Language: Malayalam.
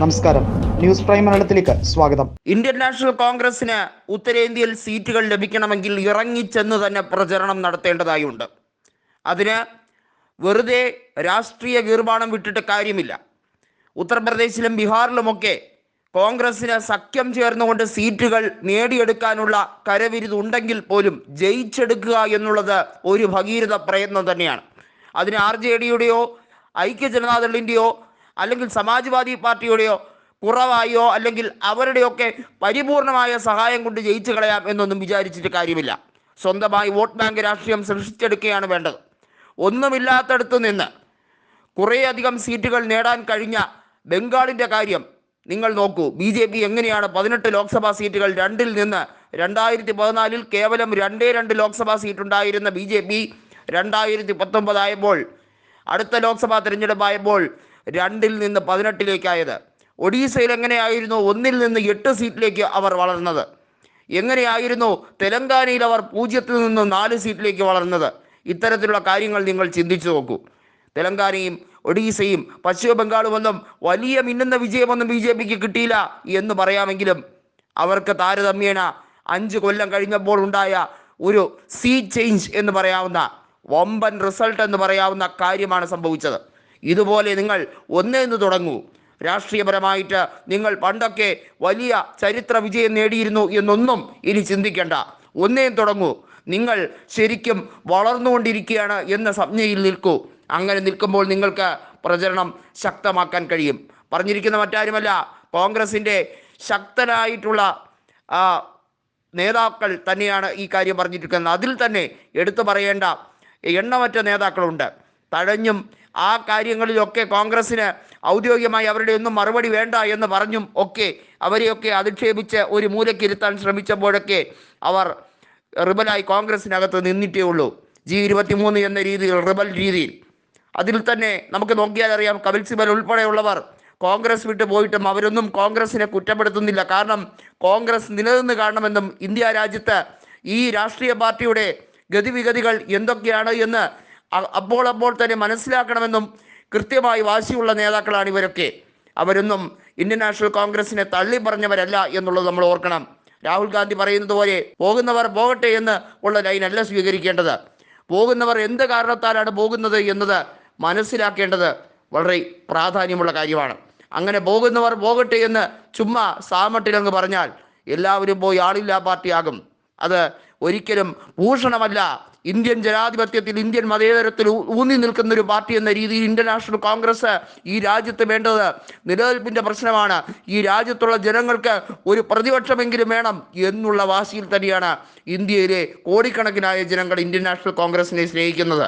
നമസ്കാരം. ന്യൂസ് പ്രൈം മലയാളത്തിലേക്ക് സ്വാഗതം. ഇന്ത്യൻ നാഷണൽ കോൺഗ്രസിന് ഉത്തരേന്ത്യയിൽ സീറ്റുകൾ ലഭിക്കണമെങ്കിൽ ഇറങ്ങിച്ചെന്ന് തന്നെ പ്രചരണം നടത്തേണ്ടതായുണ്ട്. അതിന് വെറുതെ രാഷ്ട്രീയ ഗീർവാണം വിട്ടിട്ട് കാര്യമില്ല. ഉത്തർപ്രദേശിലും ബീഹാറിലുമൊക്കെ കോൺഗ്രസിന് സഖ്യം ചേർന്നുകൊണ്ട് സീറ്റുകൾ നേടിയെടുക്കാനുള്ള കരവിരുതുണ്ടെങ്കിൽ പോലും ജയിച്ചെടുക്കുക എന്നുള്ളത് ഒരു ഭഗീരഥ പ്രയത്നം തന്നെയാണ്. അതിന് ആർ ജെ ഡിയുടെയോ ഐക്യ ജനതാദളിന്റെയോ അല്ലെങ്കിൽ സമാജ്വാദി പാർട്ടിയുടെയോ കുറവായോ അല്ലെങ്കിൽ അവരുടെയൊക്കെ പരിപൂർണമായ സഹായം കൊണ്ട് ജയിച്ചു കളയാം എന്നൊന്നും വിചാരിച്ചിട്ട് കാര്യമില്ല. സ്വന്തമായി വോട്ട് ബാങ്ക് രാഷ്ട്രീയം സൃഷ്ടിച്ചെടുക്കുകയാണ് വേണ്ടത്. ഒന്നുമില്ലാത്തടത്ത് നിന്ന് കുറേയധികം സീറ്റുകൾ നേടാൻ കഴിഞ്ഞ ബംഗാളിന്റെ കാര്യം നിങ്ങൾ നോക്കൂ. ബി ജെ പി എങ്ങനെയാണ് പതിനെട്ട് ലോക്സഭാ സീറ്റുകൾ രണ്ടിൽ നിന്ന് രണ്ടായിരത്തി പതിനാലിൽ കേവലം രണ്ടേ രണ്ട് ലോക്സഭാ സീറ്റ് ഉണ്ടായിരുന്ന ബി ജെ പി രണ്ടായിരത്തി പത്തൊമ്പതായപ്പോൾ അടുത്ത ലോക്സഭാ തിരഞ്ഞെടുപ്പായപ്പോൾ രണ്ടിൽ നിന്ന് പതിനെട്ടിലേക്കായത്. ഒഡീസയിൽ എങ്ങനെയായിരുന്നു? ഒന്നിൽ നിന്ന് എട്ട് സീറ്റിലേക്ക് അവർ വളർന്നത്. എങ്ങനെയായിരുന്നു? തെലങ്കാനയിൽ അവർ പൂജ്യത്തിൽ നിന്ന് നാല് സീറ്റിലേക്ക് വളർന്നത്. ഇത്തരത്തിലുള്ള കാര്യങ്ങൾ നിങ്ങൾ ചിന്തിച്ചു നോക്കൂ. തെലങ്കാനയും ഒഡീസയും പശ്ചിമ ബംഗാളുമൊന്നും വലിയ മിന്നുന്ന വിജയമൊന്നും ബി ജെ പിക്ക് കിട്ടിയില്ല എന്ന് പറയാമെങ്കിലും അവർക്ക് താരതമ്യേന അഞ്ച് കൊല്ലം കഴിഞ്ഞപ്പോൾ ഉണ്ടായ ഒരു സീ ചേഞ്ച് എന്ന് പറയാവുന്ന വമ്പൻ റിസൾട്ട് എന്ന് പറയാവുന്ന കാര്യമാണ് സംഭവിച്ചത്. ഇതുപോലെ നിങ്ങൾ ഒന്നേന്ന് തുടങ്ങൂ. രാഷ്ട്രീയപരമായിട്ട് നിങ്ങൾ പണ്ടൊക്കെ വലിയ ചരിത്ര വിജയം നേടിയിരുന്നു എന്നൊന്നും ഇനി ചിന്തിക്കേണ്ട. ഒന്നേം തുടങ്ങൂ. നിങ്ങൾ ശരിക്കും വളർന്നുകൊണ്ടിരിക്കുകയാണ് എന്ന സംജ്ഞയിൽ നിൽക്കൂ. അങ്ങനെ നിൽക്കുമ്പോൾ നിങ്ങൾക്ക് പ്രചരണം ശക്തമാക്കാൻ കഴിയും. പറഞ്ഞിരിക്കുന്ന മറ്റാരുമല്ല കോൺഗ്രസിന്റെ ശക്തനായിട്ടുള്ള നേതാക്കൾ തന്നെയാണ് ഈ കാര്യം പറഞ്ഞിരിക്കുന്നത്. അതിൽ തന്നെ എടുത്തു പറയേണ്ട എണ്ണമറ്റ നേതാക്കളുണ്ട്. തഴഞ്ഞും ആ കാര്യങ്ങളിലൊക്കെ കോൺഗ്രസ്സിന് ഔദ്യോഗികമായി അവരുടെ ഒന്നും മറുപടി വേണ്ട എന്ന് പറഞ്ഞും ഒക്കെ അവരെയൊക്കെ അധിക്ഷേപിച്ച് ഒരു മൂലക്കിരുത്താൻ ശ്രമിച്ചപ്പോഴൊക്കെ അവർ റിബലായി കോൺഗ്രസ്സിനകത്ത് നിന്നിട്ടേ ഉള്ളൂ. ജി ഇരുപത്തിമൂന്ന് എന്ന രീതിയിൽ റിബൽ രീതിയിൽ. അതിൽ തന്നെ നമുക്ക് നോക്കിയാൽ അറിയാം കപിൽ സിബൽ ഉൾപ്പെടെയുള്ളവർ കോൺഗ്രസ് വിട്ടു പോയിട്ടും അവരൊന്നും കോൺഗ്രസിനെ കുറ്റപ്പെടുത്തുന്നില്ല. കാരണം കോൺഗ്രസ് നിലനിന്ന് കാണണമെന്നും ഇന്ത്യ രാജ്യത്ത് ഈ രാഷ്ട്രീയ പാർട്ടിയുടെ ഗതിവിഗതികൾ എന്തൊക്കെയാണ് എന്ന് അപ്പോൾ അപ്പോൾ തന്നെ മനസ്സിലാക്കണമെന്നും കൃത്യമായി വാശിയുള്ള നേതാക്കളാണ് ഇവരൊക്കെ. അവരൊന്നും ഇന്ത്യൻ നാഷണൽ കോൺഗ്രസിനെ തള്ളി പറഞ്ഞവരല്ല എന്നുള്ളത് നമ്മൾ ഓർക്കണം. രാഹുൽ ഗാന്ധി പറയുന്നത് പോലെ പോകുന്നവർ പോകട്ടെ എന്ന് ഉള്ള ലൈനല്ല സ്വീകരിക്കേണ്ടത്. പോകുന്നവർ എന്ത് കാരണത്താലാണ് പോകുന്നത് എന്നത് മനസ്സിലാക്കേണ്ടത് വളരെ പ്രാധാന്യമുള്ള കാര്യമാണ്. അങ്ങനെ പോകുന്നവർ പോകട്ടെ എന്ന് ചുമ്മാ സാമട്ടിലങ്ങ് പറഞ്ഞാൽ എല്ലാവരും പോയി ആളില്ലാ പാർട്ടിയാകും. അത് ഒരിക്കലും ഭൂഷണമല്ല. ഇന്ത്യൻ ജനാധിപത്യത്തിൽ ഇന്ത്യൻ മതേതരത്തിൽ ഊന്നി നിൽക്കുന്ന ഒരു പാർട്ടി എന്ന രീതിയിൽ ഇന്റർനാഷണൽ നാഷണൽ കോൺഗ്രസ് ഈ രാജ്യത്ത് വേണ്ടത് നിലനിൽപ്പിന്റെ പ്രശ്നമാണ്. ഈ രാജ്യത്തുള്ള ജനങ്ങൾക്ക് ഒരു പ്രതിപക്ഷമെങ്കിലും വേണം എന്നുള്ള വാശിയിൽ തന്നെയാണ് ഇന്ത്യയിലെ കോടിക്കണക്കിനായ ജനങ്ങൾ ഇന്ത്യൻ നാഷണൽ കോൺഗ്രസിനെ സ്നേഹിക്കുന്നത്.